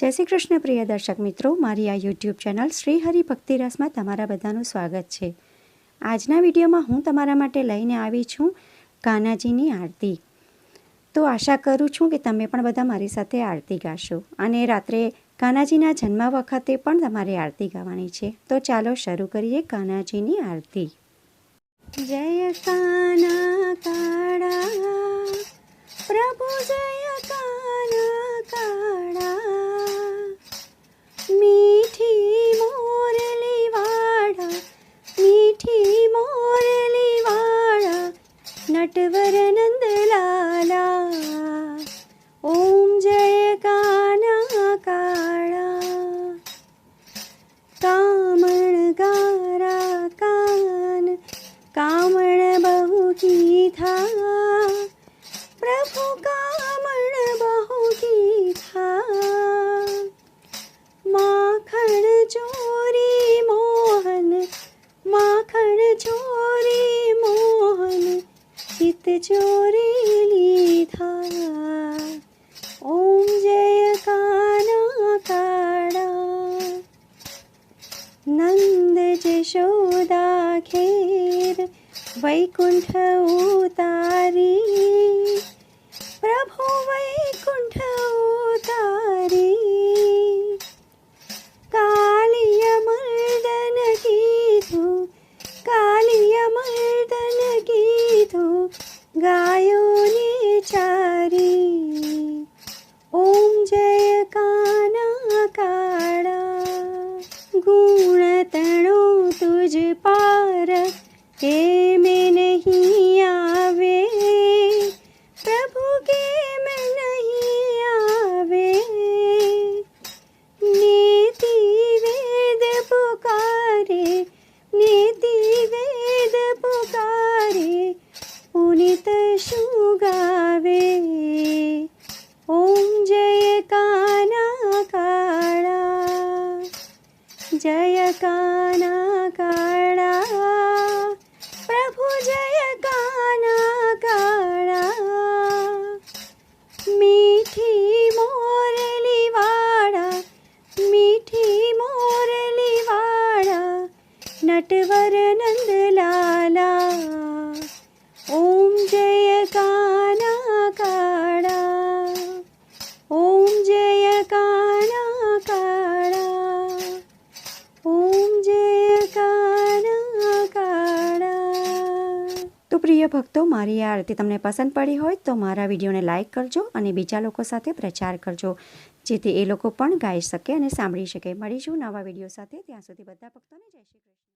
જય શ્રી કૃષ્ણ, પ્રિય દર્શક મિત્રો. મારી આ યુટ્યુબ ચેનલ શ્રી હરિ ભક્તિ રસમાં તમારા બધાનું સ્વાગત છે. આજના વિડીયોમાં હું તમારા માટે લઈને આવી છું કાનાજીની આરતી. તો આશા કરું છું કે તમે પણ બધા મારી સાથે આરતી ગાશો અને રાત્રે કાનાજીના જન્મ વખતે પણ તમારે આરતી ગાવાની છે. તો ચાલો શરૂ કરીએ કાનાજીની આરતી. જય કાના કામણ બહુ કીધા પ્રભુ કામણ બહુ કીધા માખણ ચોરી મોહન માખણ ચોરી મોહન ચિત ચોરી લીધા ઓમ જય કાના કાળા નંદ જશોદા ખેર વૈકુંઠ ઉતારી પ્રભુ વૈકુંઠ ઉતારી કાલિય મર્દન કીધું કાલિય મર્દન કીધું ગાયોને ચારી ઓમ જય કાના કાળા ગુણ તણો તુજ પાર કે જય કાના કાળા પ્રભુ જય કાના કાળા મીઠી મોરલી વાળા મીઠી મોરલી વાળા નટવર પ્રિય ભક્તો, મારી આ આરતી તમને પસંદ પડી હોય તો મારા વિડીયોને લાઇક કરજો અને બીજા લોકો સાથે પ્રચાર કરજો, જેથી એ લોકો પણ ગાઈ શકે અને સાંભળી શકે. મળીશું નવા વીડિયો સાથે. ત્યાં સુધી બધા ભક્તોને જય શ્રી કૃષ્ણ.